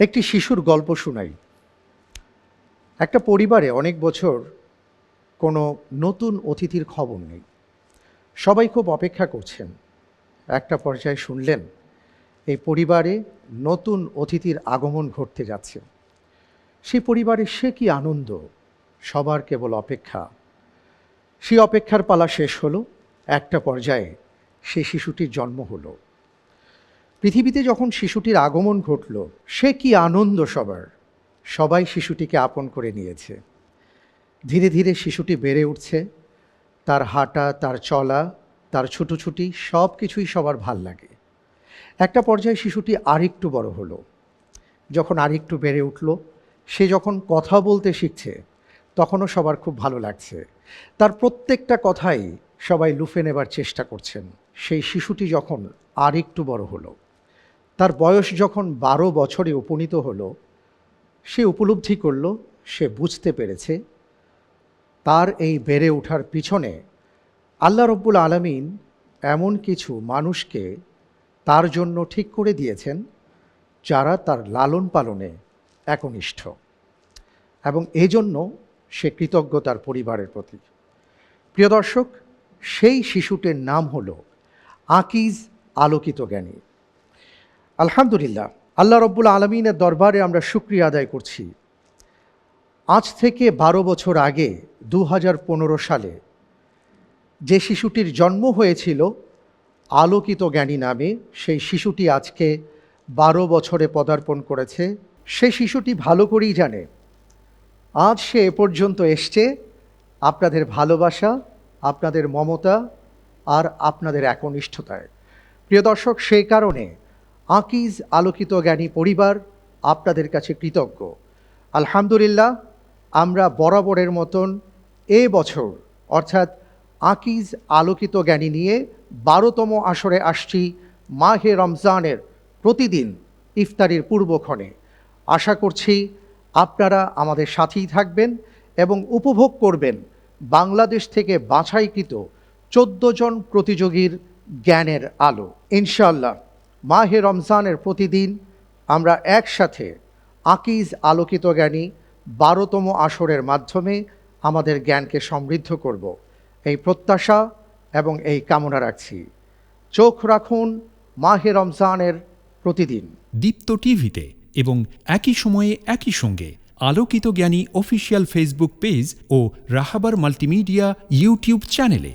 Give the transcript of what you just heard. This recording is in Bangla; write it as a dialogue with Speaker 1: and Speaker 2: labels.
Speaker 1: একটি শিশুর গল্প শোনাই। একটা পরিবারে অনেক বছর কোনো নতুন অতিথির খবর নেই। সবাই খুব অপেক্ষা করছেন। একটা পর্যায়ে শুনলেন, এই পরিবারে নতুন অতিথির আগমন ঘটতে যাচ্ছে। সেই পরিবারে সে কি আনন্দ? সবার কেবল অপেক্ষা। সেই অপেক্ষার পালা শেষ হলো, একটা পর্যায়ে সে শিশুটির জন্ম হলো। পৃথিবীতে যখন শিশুটির আগমন ঘটল, সে কি আনন্দ সবার? সবাই শিশুটিকে আপন করে নিয়েছে। ধীরে ধীরে শিশুটি বেড়ে উঠছে। তার হাঁটা, তার চলা, তার ছুটোছুটি সব কিছুই সবার ভালো লাগে। একটা পর্যায়ে শিশুটি আরেকটু বড় হলো। যখন আরেকটু বেড়ে উঠল, সে যখন কথা বলতে শিখছে, তখনও সবার খুব ভালো লাগছে। তার প্রত্যেকটা কথাই সবাই লুফে নেবার চেষ্টা করছেন। সেই শিশুটি যখন আরেকটু বড় হলো তার বয়স যখন বারো বছরে উপনীত হলো, সে উপলব্ধি করল, সে বুঝতে পেরেছে তার এই বেড়ে ওঠার পিছনে আল্লাহ রব্বুল আলমিন এমন কিছু মানুষকে তার জন্য ঠিক করে দিয়েছেন, যারা তার লালন পালনে একনিষ্ঠ এবং এজন্য সে কৃতজ্ঞ তার পরিবারের প্রতি। প্রিয় দর্শক, সেই শিশুটির নাম হল আকিজ আলোকিত জ্ঞানী। আলহামদুলিল্লাহ, আল্লাহ রব্বুল আলমিনের দরবারে আমরা শুক্রিয়া আদায় করছি। আজ থেকে বারো বছর আগে দু হাজার পনেরো সালে যে শিশুটির জন্ম হয়েছিল, আলোকিত জ্ঞানী নামে সেই শিশুটি আজকে বারো বছরে পদার্পণ করেছে। সে শিশুটি ভালো করেই জানে। আজ সে এ পর্যন্ত এসছে, আপনাদের ভালোবাসা, আপনাদের মমতা আর আপনাদের একনিষ্ঠতায়। প্রিয় দর্শক, সেই কারণে আকিজ আলোকিত জ্ঞানী পরিবার আপনাদের কাছে কৃতজ্ঞ। আলহামদুলিল্লাহ, আমরা বরাবরের মতন এ বছর, অর্থাৎ আকিজ আলোকিত জ্ঞানী নিয়ে বারোতম আসরে আসছি মাহে রমজানের প্রতিদিন ইফতারির পূর্বক্ষণে। আশা করছি আপনারা আমাদের সাথেই থাকবেন এবং উপভোগ করবেন বাংলাদেশ থেকে বাছাইকৃত চোদ্দ জন প্রতিযোগীর জ্ঞানের আলো। ইনশাল্লাহ মাহে রমজানের প্রতিদিন আমরা একসাথে আকিজ আলোকিত জ্ঞানী বারোতম আসরের মাধ্যমে আমাদের জ্ঞানকে সমৃদ্ধ করব। এই প্রত্যাশা এবং এই কামনা রাখছি। চোখ রাখুন মাহে রমজানের প্রতিদিন।
Speaker 2: দীপ্ত টিভিতে এবং একই সময়ে একই সঙ্গে আলোকিত জ্ঞানী অফিসিয়াল ফেসবুক পেজ ও রাহাবার মাল্টিমিডিয়া ইউটিউব চ্যানেলে।